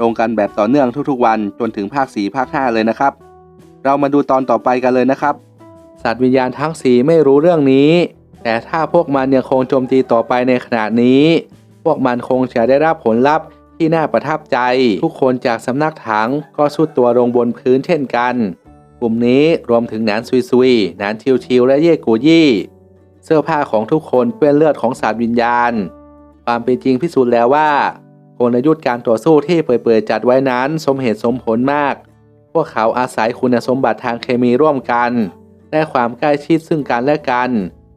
ลงกันแบบต่อเนื่องทุกๆวันจนถึงภาค 4 ภาค 5 เลยนะครับ เรามาดูตอนต่อไปกันเลยนะครับ สัตว์วิญญาณทั้งสีไม่รู้เรื่องนี้ แต่ถ้าพวกมันยังคงโจมตีต่อไปในขณะนี้ พวกมันคงจะได้รับผลลัพธ์ที่น่าประทับใจ ทุกคนจากสำนักถังก็สุดตัวลงบนพื้นเช่นกัน กลุ่มนี้รวมถึงหนานซุยซุยหนานชิวชิวและเย่กูยี่เสื้อผ้าของทุกคนเปื้อนเลือดของสัตว์วิญญาณ ความเป็นจริงพิสูจน์แล้วว่า กลยุทธ์การต่อสู้ที่เปิดๆจัดไว้นั้นสมเหตุสมผลมาก พวกเขาอาศัยคุณสมบัติทางเคมีร่วมกัน และความใกล้ชิดซึ่งกันและกัน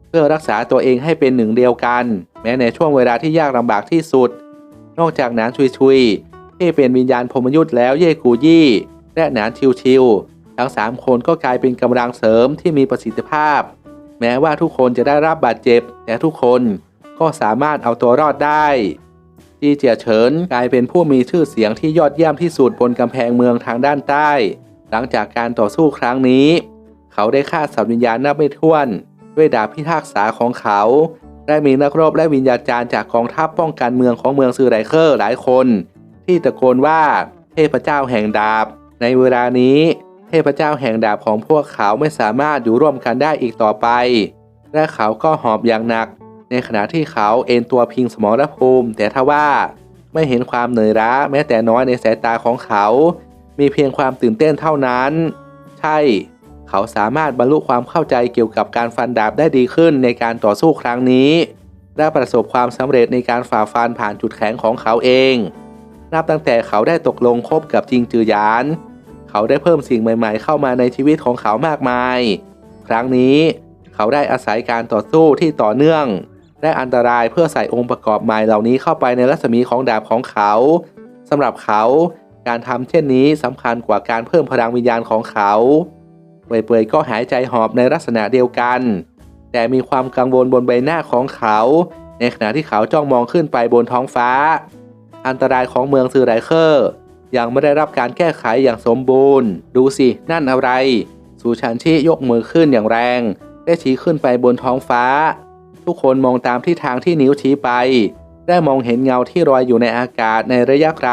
เพื่อรักษาตัวเองให้เป็นหนึ่งเดียวกัน แม้ในช่วงเวลาที่ยากลำบากที่สุด นอกจากหนานชุยชุยที่เป็นวิญญาณพมยุทธ์แล้วเย่กูยี่และหนานชิวชิวทั้งสามคนก็กลายเป็นกำลังเสริมที่มีประสิทธิภาพ แม้ว่าทุกคนจะได้รับบาดเจ็บ แต่ทุกคนก็สามารถเอาตัวรอดได้ จีเจียเฉินกลายเป็นผู้มีชื่อเสียงที่ยอดเยี่ยมที่สุดบนกำแพงเมืองทางด้านใต้ หลังจากการต่อสู้ครั้งนี้ เขาได้ฆ่าสัตว์วิญญาณนับไม่ถ้วน ด้วยดาบพิทักษาของเขา ได้มีนักรบและวิญญาจารย์จากกองทัพป้องกันเมืองของเมืองซือไรเคอร์หลายคน ที่ตะโกนว่าเทพเจ้าแห่งดาบ ในเวลานี้ เทพเจ้าแห่งดาบของพวกเขาไม่สามารถอยู่ร่วมกันได้อีกต่อไป และเขาก็หอบอย่างหนัก ในขณะที่เขาเอนตัวพิงสมรภูมิ แต่ทว่าไม่เห็นความเหนื่อยล้าแม้แต่น้อยในสายตาของเขา มีเพียงความตื่นเต้นเท่านั้น ใช่ เขาสามารถบรรลุความเข้าใจเกี่ยวกับการฟันดาบได้ดีขึ้นในการต่อสู้ครั้งนี้และประสบความสำเร็จในการฝ่าฟันผ่านจุดแข็งของเขาเอง นับตั้งแต่เขาได้ตกลงคบกับจิงจือหยาน เขาได้เพิ่มสิ่งใหม่ ๆ เข้ามาในชีวิตของเขามากมาย ครั้งนี้เขาได้อาศัยการต่อสู้ที่ต่อเนื่อง และอันตรายเพื่อใส่องค์ประกอบใหม่เหล่านี้เข้าไปในรัศมีของดาบของเขาสำหรับเขาการทำเช่นนี้สำคัญกว่าการเพิ่มพลังวิญญาณของเขาเปื่อยๆก็หายใจหอบในลักษณะเดียวกัน แต่มีความกังวลบนใบหน้าของเขา ในขณะที่เขาจ้องมองขึ้นไปบนท้องฟ้า อันตรายของเมืองซือไรเคอร์ยังไม่ได้รับการแก้ไขอย่างสมบูรณ์ ดูสิ นั่นอะไร สูชันชิยกมือขึ้นอย่างแรง ได้ชี้ขึ้นไปบนท้องฟ้า ทุกคนมองตามที่ทางที่นิ้วชี้ไป ได้มองเห็นเงาที่ลอยอยู่ในอากาศในระยะไกล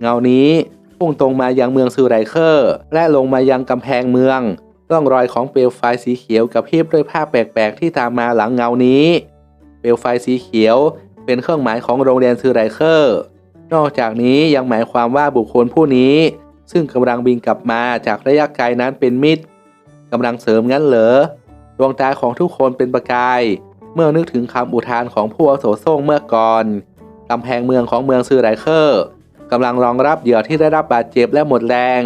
เงานี้พุ่งตรงมายังเมืองซูไรเคอร์ และลงมายังกำแพงเมือง ร่องรอยของเปลวไฟสีเขียวกับพริบด้วยภาพแปลกๆที่ตามมาหลังเงานี้ เปลวไฟสีเขียวเป็นเครื่องหมายของโรงเรียนซูไรเคอร์ นอกจากนี้ยังหมายความว่าบุคคลผู้นี้ ซึ่งกำลังบินกลับมาจากระยะไกลนั้นเป็นมิตรกำลังเสริมงั้นเหรอดวงตาของทุกคนเป็นประกาย เมื่อนึกถึงคำอุทานของผู้อาวุโสส่งเมื่อก่อนกำแพงเมืองของเมืองซือไรเคอร์กำลังรองรับเหยื่อที่ได้รับบาดเจ็บและหมดแรง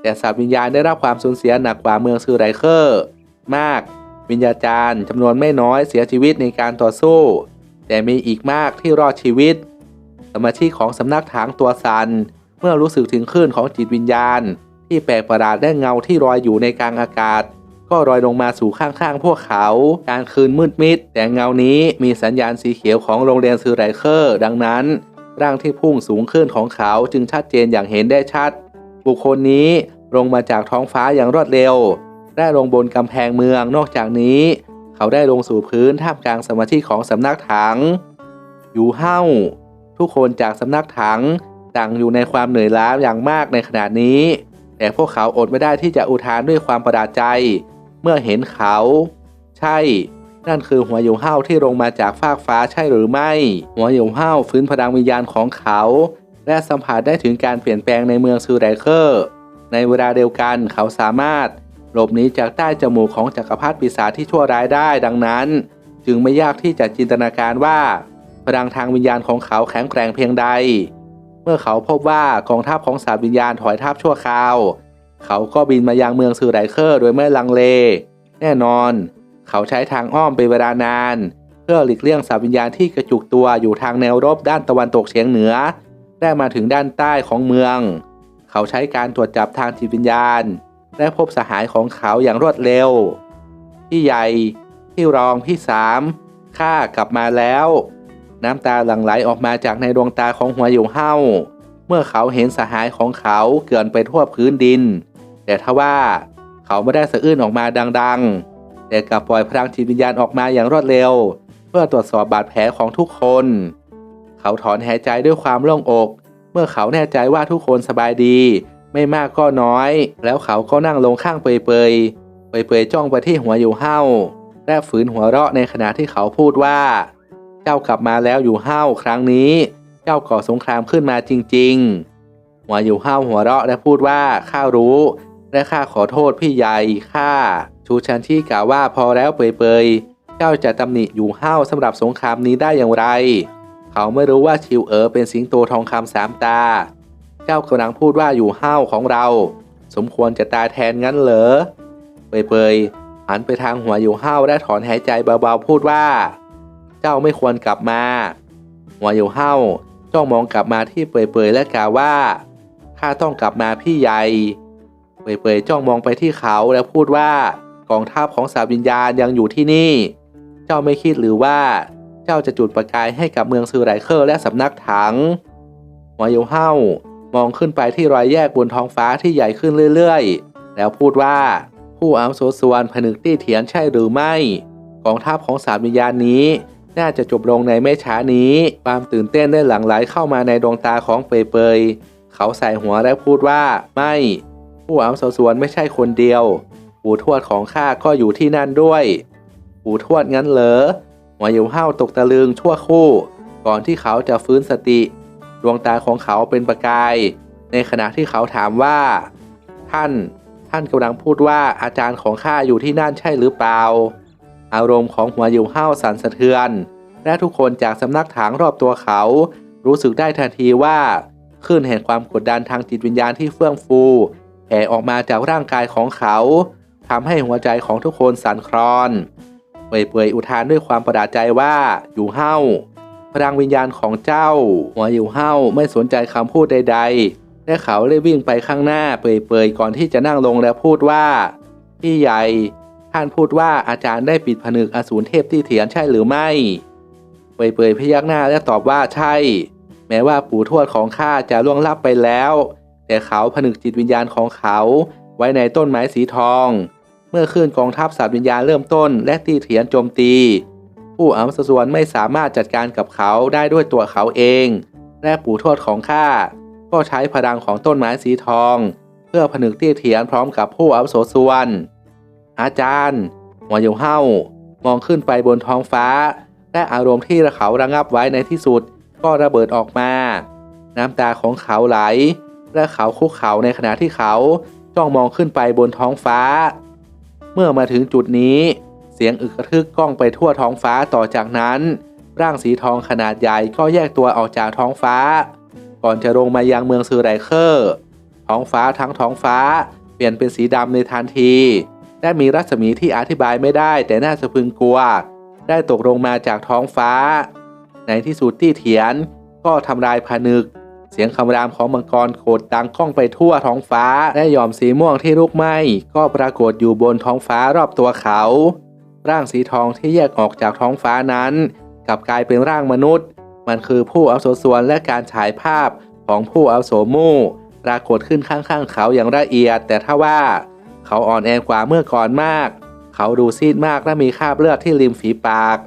แต่สัตว์วิญญาณได้รับความสูญเสียหนักกว่าเมืองซือไรเคอร์ มาก วิญญาจารย์จำนวนไม่น้อยเสียชีวิตในการต่อสู้ แต่มีอีกมากที่รอดชีวิต สมาชิกของสำนักถางตัวสันเมื่อรู้สึกถึงคลื่นของจิตวิญญาณ ที่แปลกประหลาดและเงาที่ลอยอยู่ในกลางอากาศ ก็ลอยลงมาสู่ข้างๆ พวกเขา การคืนมืดมิด แต่เงานี้มีสัญญาณสีเขียวของโรงเรียนซือไรเคอร์ ดังนั้น ร่างที่พุ่งสูงขึ้นของเขาจึงชัดเจนอย่างเห็นได้ชัด บุคคลนี้ลงมาจากท้องฟ้าอย่างรวดเร็วและลงบนกำแพงเมืองนอกจากนี้ เขาได้ลงสู่พื้นท่ามกลางสมาชิกของสำนักถัง อยู่เฮ้าทุกคนจากสำนักถังต่างอยู่ในความเหนื่อยล้าอย่างมากในขณะนี้ แต่พวกเขาอดไม่ได้ที่จะอุทานด้วยความประหลาดใจ เมื่อเห็นเขา ใช่ นั่นคือหัวหยงเฮาที่ลงมาจากฟากฟ้าใช่หรือไม่ หัวหยงเฮาฟื้นพลังวิญญาณของเขา และสัมผัสได้ถึงการเปลี่ยนแปลงในเมืองซูไรเคอร์ ในเวลาเดียวกันเขาสามารถหลบหนีจากใต้จมูกของจักรพรรดิปีศาจที่ชั่วร้ายได้ดังนั้น จึงไม่ยากที่จะจินตนาการว่าพลังทางวิญญาณของเขาแข็งแกร่งเพียงใด เมื่อเขาพบว่ากองทัพของสัตว์วิญญาณถอยทัพชั่วคราว เขาก็บินมายังเมืองซือไรเคอร์โดยไม่ลังเล แน่นอน เขาใช้ทางอ้อมเป็นเวลานาน เพื่อหลีกเลี่ยงสัตว์วิญญาณที่กระจุกตัวอยู่ทางแนวรบด้านตะวันตกเฉียงเหนือ ได้มาถึงด้านใต้ของเมือง เขาใช้การตรวจจับทางจิตวิญญาณ และพบสหายของเขาอย่างรวดเร็ว พี่ใหญ่ พี่รอง พี่สามข้ากลับมาแล้ว น้ำตาหลั่งไหลออกมาจากในดวงตาของหัวอยู่เห้าเมื่อเขาเห็นสหายของเขาเกลื่อนไปทั่วพื้นดิน แต่ทว่าเขาไม่ได้สะอื้นออกมาดังๆ แต่กลับปล่อยพลังจิตวิญญาณออกมาอย่างรวดเร็ว เพื่อตรวจสอบบาดแผลของทุกคน เขาถอนหายใจด้วยความโล่งอก เมื่อเขาแน่ใจว่าทุกคนสบายดี ไม่มากก็น้อย แล้วเขาก็นั่งลงข้างเปยเปยเปยเปยจ้องไปที่หัวอยู่เห้าและฝืนหัวเราะในขณะที่เขาพูดว่า เจ้ากลับมาแล้วอยู่เห้าครั้งนี้ เจ้าก่อสงครามขึ้นมาจริง ๆ หัวอยู่เห้าหัวเราะและพูดว่าข้ารู้ และข้าขอโทษพี่ใหญ่ข้าชูชันที่กล่าวว่าพอแล้วเปยเปยเจ้าจะตำหนิอยู่เห้าสำหรับสงครามนี้ได้อย่างไร เขาไม่รู้ว่าชิวเอ๋อเป็นสิงโตทองคำสามตา เจ้ากำลังพูดว่าอยู่ห้าวของเรา สมควรจะตายแทนงั้นเหรอเปยเปยหันไปทางหัวอยู่ห้าวและถอนหายใจเบาๆพูดว่า เจ้าไม่ควรกลับมา หัวอยู่ห้าวจ้องมองกลับมาที่เปยเปยและกล่าวว่าข้าต้องกลับมาพี่ใหญ่ เปยเปยจ้องมองไปที่เขาแล้วพูดว่ากองทัพของสาวิญญาณยังอยู่ที่นี่ เจ้าไม่คิดหรือว่าเจ้าจะจุดประกายให้กับเมืองซือไรเคอร์และสำนักถังหัวเยวเฮามองขึ้นไปที่รอยแยกบนท้องฟ้าที่ใหญ่ขึ้นเรื่อยๆ แล้วพูดว่า ผู้อาวุโสสวนผนึกตี้เถียนใช่หรือไม่ กองทัพของสามวิญญาณนี้ น่าจะจบลงในไม่ช้านี้ ความตื่นเต้นได้หลั่งไหลเข้ามาในดวงตาของเปยเปย เขาใส่หัวและพูดว่า ไม่ ผู้อาวุโสส่วนไม่ใช่คนเดียว ปู่ทวดของข้าก็อยู่ที่นั่นด้วย ปู่ทวดงั้นเหรอหัวเยวเห้าตกตะลึงชั่วคู่ ก่อนที่เขาจะฟื้นสติ ดวงตาของเขาเป็นประกาย ในขณะที่เขาถามว่า ท่าน ท่านกำลังพูดว่าอาจารย์ของข้าอยู่ที่นั่นใช่หรือเปล่า อารมณ์ของหัวเยวเห้าสั่นสะเทือน และทุกคนจากสำนักถางรอบตัวเขา รู้สึกได้ทันทีว่าคลื่นแห่งความกดดันทางจิตวิญญาณที่เฟื่องฟู แผ่ออกมาจากร่างกายของเขาทำให้หัวใจของทุกคนสั่นคลอนเปื่อยๆอุทานด้วยความประหลาดใจว่าอยู่เฮ้าพลังวิญญาณของเจ้า หัวอยู่เฮ้าไม่สนใจคำพูดใด ๆ และเขาเลยวิ่งไปข้างหน้าเปื่อยๆก่อนที่จะนั่งลงและพูดว่าพี่ใหญ่ท่านพูดว่าอาจารย์ได้ปิดผนึกอสูรเทพที่เถียนใช่หรือไม่เปื่อยๆพยักหน้าและตอบว่าใช่ แม้ว่าปู่ทวดของข้าจะล่วงลับไปแล้ว แต่เขาผนึกจิตวิญญาณของเขาไว้ในต้นไม้สีทอง เมื่อขึ้นกองทัพสัตว์วิญญาณเริ่มต้น และตีเถียนโจมตี ผู้อัมสสวนไม่สามารถจัดการกับเขาได้ด้วยตัวเขาเอง และปู่ทวดของข้าก็ใช้พลังของต้นไม้สีทอง เพื่อผนึกตีเถียนพร้อมกับผู้อัมโสสวนอาจารย์หัวเยเห้ามองขึ้นไปบนท้องฟ้า และอารมณ์ที่เขาระงับไว้ในที่สุดก็ระเบิดออกมา น้ำตาของเขาไหล และเขาคุกเข่าในขณะที่เขาจ้องมองขึ้นไปบนท้องฟ้า เมื่อมาถึงจุดนี้เสียงอึกกระทึกก้องไปทั่วท้องฟ้าต่อจากนั้น ร่างสีทองขนาดใหญ่ก็แยกตัวออกจากท้องฟ้า ก่อนจะลงมายังเมืองซือไรเคอร์ท้องฟ้าทั้งท้องฟ้า เปลี่ยนเป็นสีดำในทันที และมีรัศมีที่อธิบายไม่ได้แต่น่าสะพึงกลัว ได้ตกลงมาจากท้องฟ้า ในที่สุดที่เถียนก็ทำลายผนึก เสียงคำรามของมังกรโขดดังก้องไปทั่วท้องฟ้า และหย่อมสีม่วงที่ลุกไหม้ก็ปรากฏอยู่บนท้องฟ้ารอบตัวเขา ร่างสีทองที่แยกออกจากท้องฟ้านั้น กลับกลายเป็นร่างมนุษย์ มันคือผู้อาโสส่วนและการฉายภาพของผู้อาโสมู่ปรากฏขึ้นข้างๆเขาอย่างละเอียด แต่ถ้าว่าเขาอ่อนแอกว่าเมื่อก่อนมาก เขาดูซีดมากและมีคราบเลือดที่ริมฝีปาก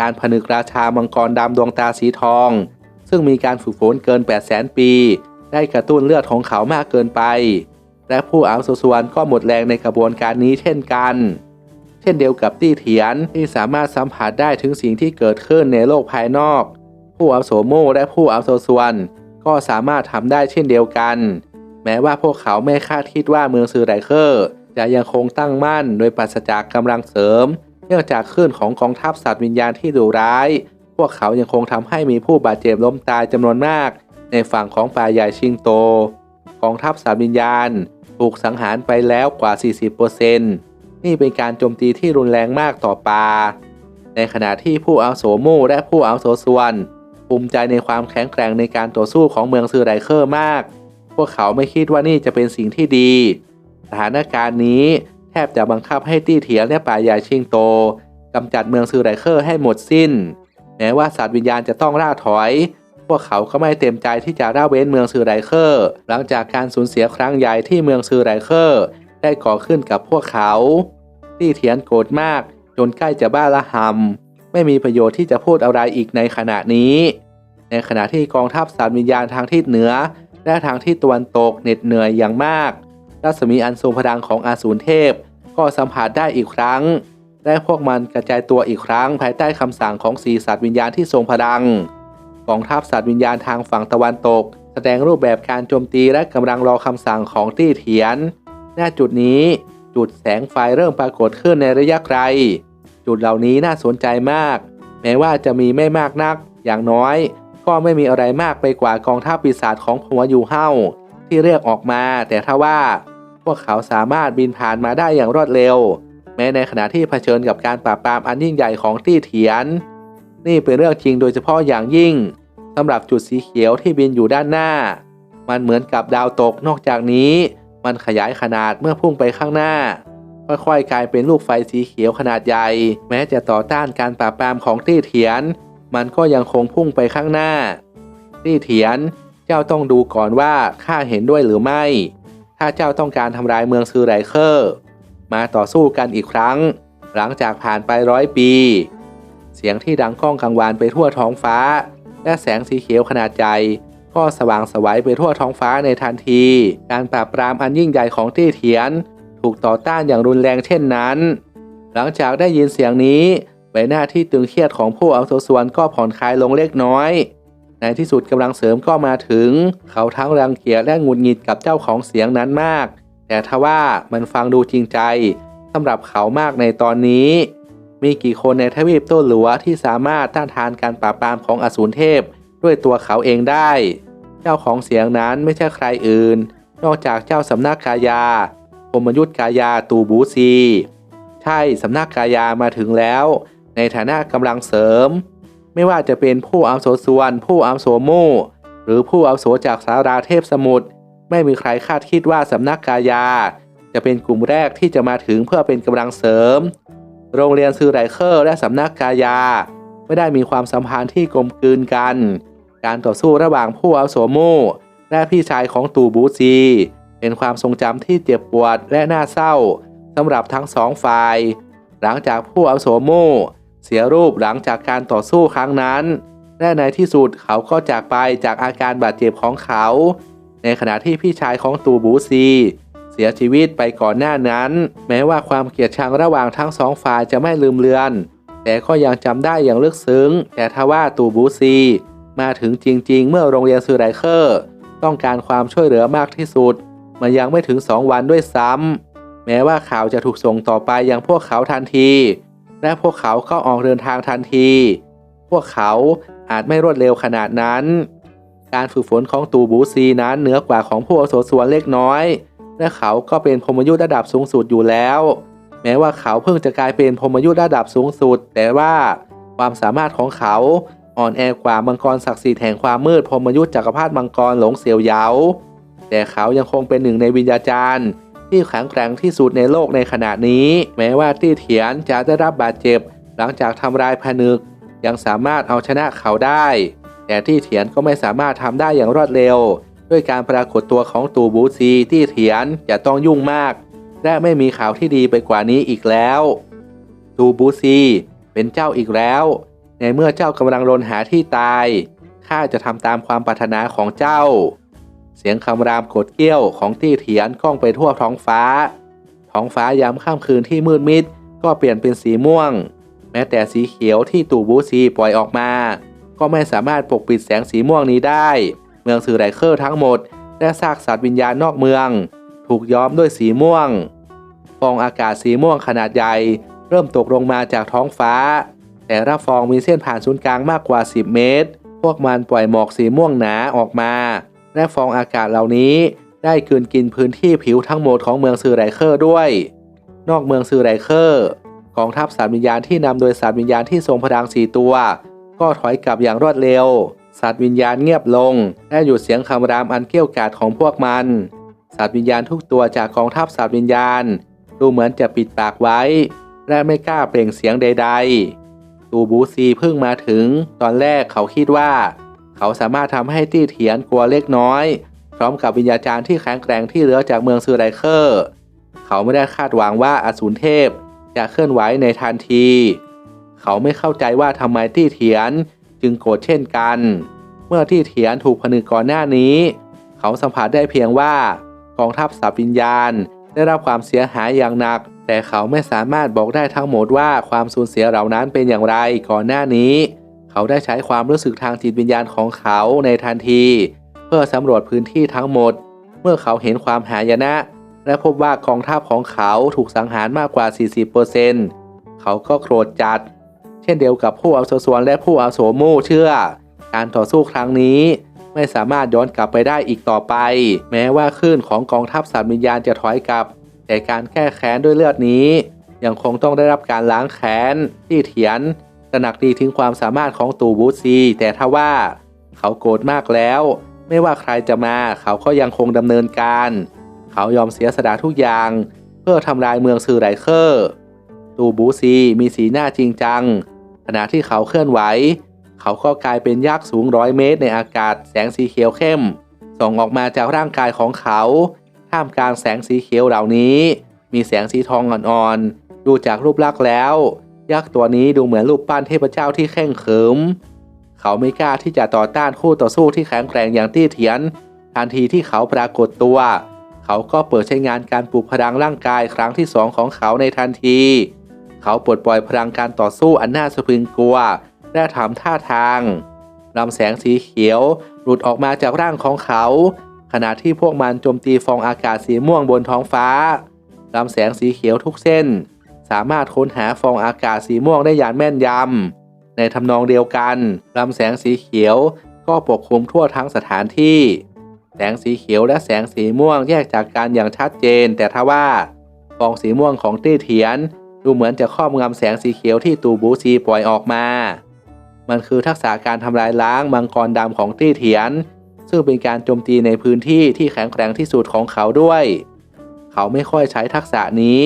การผนึกราชามังกรดำดวงตาสีทอง ซึ่งมีการฝึกฝนเกิน 8 0 0 0 0ปี ได้กระตุ้นเลือดของเขามากเกินไป และผู้อาวุโสส่วนก็หมดแรงในกระบวนการนี้เช่นกัน เช่นเดียวกับตี้เถียนที่สามารถสัมผัสได้ถึงสิ่งที่เกิดขึ้นในโลกภายนอก ผู้อาวุโสโมและผู้อาวุโสส่วนก็สามารถทำได้เช่นเดียวกัน แม้ว่าพวกเขาไม่คาดคิดว่าเมืองซือไรเคอร์จะยังคงตั้งมั่นโดยปราศจากกำลังเสริม เนื่องจากคลื่นของกองทัพสัตว์วิญญาณที่ดุร้าย พวกเขายังคงทำให้มีผู้บาดเจ็บล้มตายจำนวนมาก ในฝั่งของป่าใหญ่ชิงโตกองทัพสัตว์วิญญาณ ถูกสังหารไปแล้วกว่า 40%นี่เป็นการโจมตีที่รุนแรงมากต่อป่า ในขณะที่ผู้อาวุโสมู่และผู้อาวุโสส่วน ภูมิใจในความแข็งแกร่งในการต่อสู้ของเมืองซือไรเคอร์มาก พวกเขาไม่คิดว่านี่จะเป็นสิ่งที่ดี สถานการณ์นี้แทบจะบังคับให้ตี้เถียนและป่าใหญ่ชิงโตกำจัดเมืองซือไรเคอร์ให้หมดสิ้น แม้ว่าสัตว์วิญญาณจะต้องล่าถอย พวกเขาก็ไม่เต็มใจที่จะล่าเว้นเมืองซือไรเคอร์ หลังจากการสูญเสียครั้งใหญ่ที่เมืองซือไรเคอร์ ได้ก่อขึ้นกับพวกเขาตี้เถียนโกรธมากจนใกล้จะบ้าละหำไม่มีประโยชน์ที่จะพูดอะไรอีกในขณะนี้ ในขณะที่กองทัพสัตว์วิญญาณทางทิศเหนือ และทางทิศตะวันตกเหน็ดเหนื่อยอย่างมากรัศมีอันทรงพลังของอาสูรเทพ ก็สัมผัสได้อีกครั้ง และพวกมันกระจายตัวอีกครั้งภายใต้คำสั่งของสีสัตว์วิญญาณที่ทรงพลังกองทัพสัตว์วิญญาณทางฝั่งตะวันตก แสดงรูปแบบการโจมตีและกำลังรอคำสั่งของตี้เถียน ณ จุดนี้จุดแสงไฟเริ่มปรากฏขึ้นในระยะไกล จุดเหล่านี้น่าสนใจมาก แม้ว่าจะมีไม่มากนัก อย่างน้อย ก็ไม่มีอะไรมากไปกว่ากองทัพปีศาจของหัวยูเฮาที่เรียกออกมา แต่ถ้าว่า พวกเขาสามารถบินผ่านมาได้อย่างรวดเร็ว แม้ในขณะที่เผชิญกับการปราบปรามอันยิ่งใหญ่ของตี้เถียน นี่เป็นเรื่องจริงโดยเฉพาะอย่างยิ่งสำหรับจุดสีเขียวที่บินอยู่ด้านหน้า มันเหมือนกับดาวตกนอกจากนี้ มันขยายขนาดเมื่อพุ่งไปข้างหน้า ค่อยๆกลายเป็นลูกไฟสีเขียวขนาดใหญ่ แม้จะต่อต้านการปราบปรามของตี้เถียน มันก็ยังคงพุ่งไปข้างหน้า ตี้เถียน เจ้าต้องดูก่อนว่าข้าเห็นด้วยหรือไม่ ถ้าเจ้าต้องการทำลายเมืองซือไรเคอร์ มาต่อสู้กันอีกครั้ง หลังจากผ่านไปร้อยปี เสียงที่ดังก้องกังวานไปทั่วท้องฟ้า และแสงสีเขียวขนาดใหญ่ก็สว่างสวัยไปทั่วท้องฟ้าในทันที การปราบปรามอันยิ่งใหญ่ของตี้เถียน ถูกต่อต้านอย่างรุนแรงเช่นนั้น หลังจากได้ยินเสียงนี้ใบหน้าที่ตึงเครียดของผู้เอาตัวส่วนก็ผ่อนคลายลงเล็กน้อย ในที่สุดกำลังเสริมก็มาถึง เขาทั้งรังเกียจและหงุดหงิดกับเจ้าของเสียงนั้นมาก แต่ทว่ามันฟังดูจริงใจสำหรับเขามากในตอนนี้ มีกี่คนในทวีปโต้หลัวที่สามารถต้านทานการปราบปรามของอสูรเทพด้วยตัวเขาเองได้ เจ้าของเสียงนั้นไม่ใช่ใครอื่น นอกจากเจ้าสำนักกายาพมยุทธกายาตูบูซี ใช่สำนักกายามาถึงแล้ว ในฐานะกำลังเสริม ไม่ว่าจะเป็นผู้อาวุโสส่วน ผู้อาวุโสมู่หรือผู้อาวุโสจากสาราเทพสมุทร ไม่มีใครคาดคิดว่าสำนักกายา จะเป็นกลุ่มแรกที่จะมาถึงเพื่อเป็นกำลังเสริม โรงเรียนซือไรเคอร์และสำนักกายา ไม่ได้มีความสัมพันธ์ที่กลมกลืนกัน การต่อสู้ระหว่างผู้อาโสมูและพี่ชายของตูบูซี เป็นความทรงจำที่เจ็บปวดและน่าเศร้าสำหรับทั้งสองฝ่าย หลังจากผู้อาโสมูเสียรูปหลังจากการต่อสู้ครั้งนั้น และในที่สุดเขาก็จากไปจากอาการบาดเจ็บของเขา ในขณะที่พี่ชายของตูบูซี เสียชีวิตไปก่อนหน้านั้น แม้ว่าความเกลียดชังระหว่างทั้งสองฝ่ายจะไม่ลืมเลือน แต่ก็ยังจำได้อย่างลึกซึ้ง แต่ทว่าตูบูซี มาถึงจริง ๆ เมื่อโรงเรียนซูไรเคอร์ ต้องการความช่วยเหลือมากที่สุด มันยังไม่ถึงสองวันด้วยซ้ำแม้ว่าข่าวจะถูกส่งต่อไปอยังพวกเขาทันที และพวกเขาก็ออกเดินทางทันที พวกเขาอาจไม่รวดเร็วขนาดนั้น การฝึกฝนของตูบูซีนั้นเหนือกว่าของพวกโสสวนเล็กน้อยและเขาก็เป็นพรมยุทธ์ระดับสูงสุดอยู่แล้ว แม้ว่าเขาเพิ่งจะกลายเป็นพรมยุทธ์ระดับสูงสุด แต่ว่าความสามารถของเขาอ่อนแอกว่ามังกรศักดิ์สิทธิ์แห่งความมืดพรมยุทธ์จักรพรรดิมังกรหลงเสียวเยาแต่เขายังคงเป็นหนึ่งในวิญญาจารย์ที่แข็งแกร่งที่สุดในโลกในขณะนี้ แม้ว่าตี้เถียนจะได้รับบาดเจ็บ หลังจากทำลายผนึก ยังสามารถเอาชนะเขาได้ แต่ตี้เถียนก็ไม่สามารถทำได้อย่างรวดเร็ว ด้วยการปรากฏตัวของตูบูซีตี้เถียนจะต้องยุ่งมาก และไม่มีข่าวที่ดีไปกว่านี้อีกแล้ว ตูบูซีเป็นเจ้าอีกแล้ว ในเมื่อเจ้ากำลังรนหาที่ตายข้าจะทำตามความปรารถนาของเจ้า เสียงคำรามกดเกี้ยวของตี้เถียนก้องไปทั่วท้องฟ้า ท้องฟ้ายามค่ำคืนที่มืดมิดก็เปลี่ยนเป็นสีม่วง แม้แต่สีเขียวที่ตู่บูซีปล่อยออกมา ก็ไม่สามารถปกปิดแสงสีม่วงนี้ได้ เมืองสื่อไรเคอร์ทั้งหมด และซากสัตว์วิญญาณนอกเมือง ถูกย้อมด้วยสีม่วง ฟองอากาศสีม่วงขนาดใหญ่ เริ่มตกลงมาจากท้องฟ้า แต่ละฟองมีเส้นผ่านศูนย์กลางมากกว่า 10 เมตร พวกมันปล่อยหมอกสีม่วงหนาออกมา และฟองอากาศเหล่านี้ได้กืนกินพื้นที่ผิวทั้งหมดของเมืองซือไรเคอร์ด้วย นอกเมืองซือไรเคอร์กองทัพสัตว์วิญญาณที่นำโดยสัตว์วิญญาณที่ทรงพลังสีตัว ก็ถอยกลับอย่างรวดเร็ว สัตว์วิญญาณเงียบลง และหยุดเสียงคำรามอันเกี้ยวกาดของพวกมัน สัตว์วิญญาณทุกตัวจากกองทัพสัตว์วิญญาณ ดูเหมือนจะปิดปากไว้ และไม่กล้าเปล่งเสียงใด ๆ ตูบูซีเพิ่งมาถึง ตอนแรกเขาคิดว่า เขาสามารถทำให้ตี้เถียนกลัวเล็กน้อย พร้อมกับวิญญาจารย์ที่แข็งแกร่งที่เหลือจากเมืองซูไรเคอร์ เขาไม่ได้คาดหวังว่าอสูรเทพจะเคลื่อนไหวในทันที เขาไม่เข้าใจว่าทำไมตี้เถียนจึงโกรธเช่นกัน เมื่อตี้เถียนถูกผนึกก่อนหน้านี้ เขาสัมผัสได้เพียงว่ากองทัพสับวิญญาณ ได้รับความเสียหายอย่างหนัก แต่เขาไม่สามารถบอกได้ทั้งหมดว่าความสูญเสียเหล่านั้นเป็นอย่างไรก่อนหน้านี้ เขาได้ใช้ความรู้สึกทางจิตวิญญาณของเขาในทันที เพื่อสำรวจพื้นที่ทั้งหมด เมื่อเขาเห็นความหายนะ และพบว่ากองทัพของเขาถูกสังหารมากกว่า 40%เขาก็โกรธจัด ช่นเดียวกับผู้อาวุโสส่วนและผู้อาวุโสมู่เชื่อ การต่อสู้ครั้งนี้ไม่สามารถย้อนกลับไปได้อีกต่อไป แม้ว่าคลื่นของกองทัพสัตว์วิญญาณจะถอยกลับ แต่การแก้แค้นด้วยเลือดนี้ ยังคงต้องได้รับการล้างแค้นที่เถียนตระหนักดีถึงความสามารถของตูบูซี แต่ถ้าว่า เขาโกรธมากแล้ว ไม่ว่าใครจะมาเขาก็ยังคงดำเนินการ เขายอมเสียสละทุกอย่าง เพื่อทำลายเมืองซือไรเคอร์ตูบูซีมีสีหน้าจริงจัง ขณะที่เขาเคลื่อนไหว เขาก็กลายเป็นยักษ์สูงร้อยเมตรในอากาศแสงสีเขียวเข้ม ส่องออกมาจากร่างกายของเขาท่ามกลางแสงสีเขียวเหล่านี้ มีแสงสีทองอ่อนๆ ดูจากรูปลักษณ์แล้ว ยักษ์ตัวนี้ดูเหมือนรูปปั้นเทพเจ้าที่แข็งขรึมเขาไม่กล้าที่จะต่อต้านคู่ต่อสู้ที่แข็งแกร่งอย่างตี้เถียน ทันทีที่เขาปรากฏตัว เขาก็เปิดใช้งานการปลุกพลังร่างกายครั้งที่สองของเขาในทันที เขาปลดปล่อยพลังการต่อสู้อันน่าสะพรึงกลัว และทำท่าทางลำแสงสีเขียว หลุดออกมาจากร่างของเขา ขณะที่พวกมันโจมตีฟองอากาศสีม่วงบนท้องฟ้าลำแสงสีเขียวทุกเส้น สามารถค้นหาฟองอากาศสีม่วงได้อย่างแม่นยำในทำนองเดียวกันลำแสงสีเขียวก็ปกคลุมทั่วทั้งสถานที่ แสงสีเขียวและแสงสีม่วงแยกจากกันอย่างชัดเจน แต่ทว่าฟองสีม่วงของตี้เทียน ดูเหมือนจะครอบงำแสงสีเขียวที่ตูบูซีปล่อยออกมา มันคือทักษะการทำลายล้างมังกรดำของตี้เทียน ซึ่งเป็นการโจมตีในพื้นที่ที่แข็งแกร่งที่สุดของเขาด้วย เขาไม่ค่อยใช้ทักษะนี้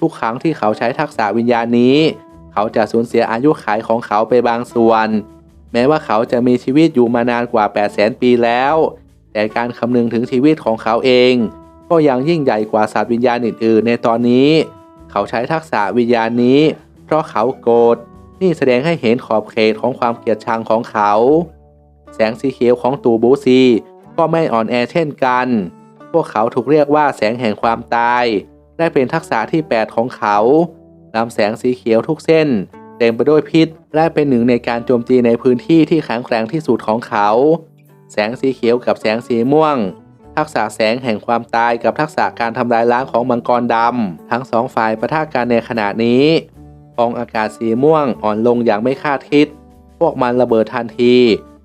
ทุกครั้งที่เขาใช้ทักษะวิญญาณนี้ เขาจะสูญเสียอายุขัยของเขาไปบางส่วน แม้ว่าเขาจะมีชีวิตอยู่มานานกว่า 8 0 0 0 0 0 ปีแล้ว แต่การคำนึงถึงชีวิตของเขาเอง ก็ยังยิ่งใหญ่กว่าสัตว์วิญญาณอื่นๆ ในตอนนี้ เขาใช้ทักษะวิญญาณนี้ เพราะเขาโกรธนี่แสดงให้เห็นขอบเขตของความเกลียดชังของเขา แสงสีเขียวของตูบูซี ก็ไม่อ่อนแอเช่นกัน พวกเขาถูกเรียกว่าแสงแห่งความตาย ได้เป็นทักษะที่ 8 ของเขาลำแสงสีเขียวทุกเส้น เต็มไปด้วยพิษ และเป็นหนึ่งในการโจมตีในพื้นที่ที่แข็งแกร่งที่สุดของเขา แสงสีเขียวกับแสงสีม่วง ทักษะแสงแห่งความตายกับทักษะการทำลายล้างของมังกรดำทั้งสองฝ่ายประทะกันในขณะนี้ฟองอากาศสีม่วงอ่อนลงอย่างไม่คาดคิด พวกมันระเบิดทันที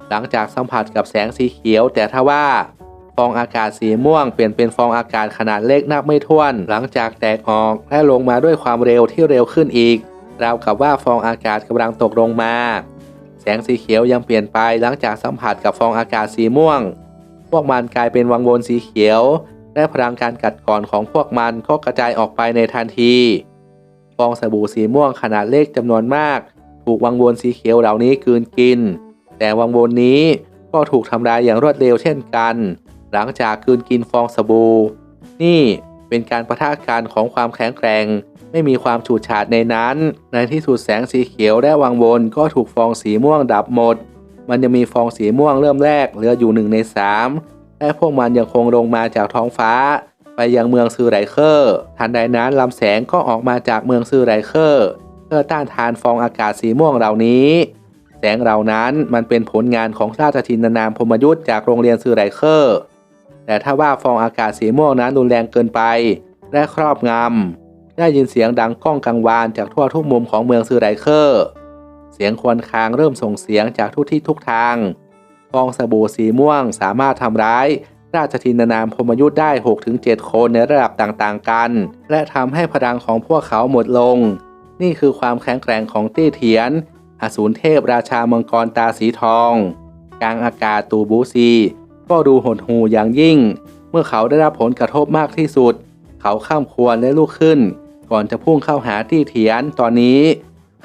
หลังจากสัมผัสกับแสงสีเขียว แต่ทว่าฟองอากาศสีม่วงเปลี่ยนเป็นฟองอากาศขนาดเล็กนับไม่ถ้วน หลังจากแตกออกและลงมาด้วยความเร็วที่เร็วขึ้นอีก ราวกับว่าฟองอากาศกำลังตกลงมา แสงสีเขียวยังเปลี่ยนไปหลังจากสัมผัสกับฟองอากาศสีม่วง วกมันกลายเป็นวังวนสีเขียว และพลังการกัดกร่อนของพวกมันก็กระจายออกไปในทันทีฟองสบู่สีม่วงขนาดเล็กจำนวนมาก ถูกวังวนสีเขียวเหล่านี้กืนกิน แต่วังวนนี้ก็ถูกทำลายอย่างรวดเร็วเช่นกัน หลังจากกืนกินฟองสบู่นี่เป็นการประทะกันของความแข็งแกร่ง ไม่มีความฉูดฉาดในนั้น ในที่สุดแสงสีเขียวและวังวนก็ถูกฟองสีม่วงดับหมด มันยังมีฟองสีม่วงเริ่มแรกเหลืออยู่หนึ่งในสามและพวกมันยังคงลงมาจากท้องฟ้า ไปยังเมืองซือไรเคอร์ ทันใดนั้นลำแสงก็ออกมาจากเมืองซือไรเคอร์ เพื่อต้านทานฟองอากาศสีม่วงเหล่านี้ แสงเหล่านั้นมันเป็นผลงานของราชทินนามพมยุทธ์จากโรงเรียนซือไรเคอร์ แต่ถ้าว่าฟองอากาศสีม่วงนั้นรุนแรงเกินไป และครอบงำได้ยินเสียงดังก้องกังวานจากทั่วทุกมุมของเมืองซือไรเคอร์ เสียงควนคางเริ่มส่งเสียงจากทุกที่ทุกทางฟองสบู่สีม่วงสามารถทำร้าย ราชทินนามพมยุทธ์ได้ 6-7 คนในระดับต่างๆกัน และทำให้พลังของพวกเขาหมดลง นี่คือความแข็งแกร่งของตี้เทียน อสูรเทพราชามังกรตาสีทอง กลางอากาศตูบูซี ก็ดูหดหูอย่างยิ่ง เมื่อเขาได้รับผลกระทบมากที่สุด เขาข้ามควรและลุกขึ้น ก่อนจะพุ่งเข้าหาที่เถียนตอนนี้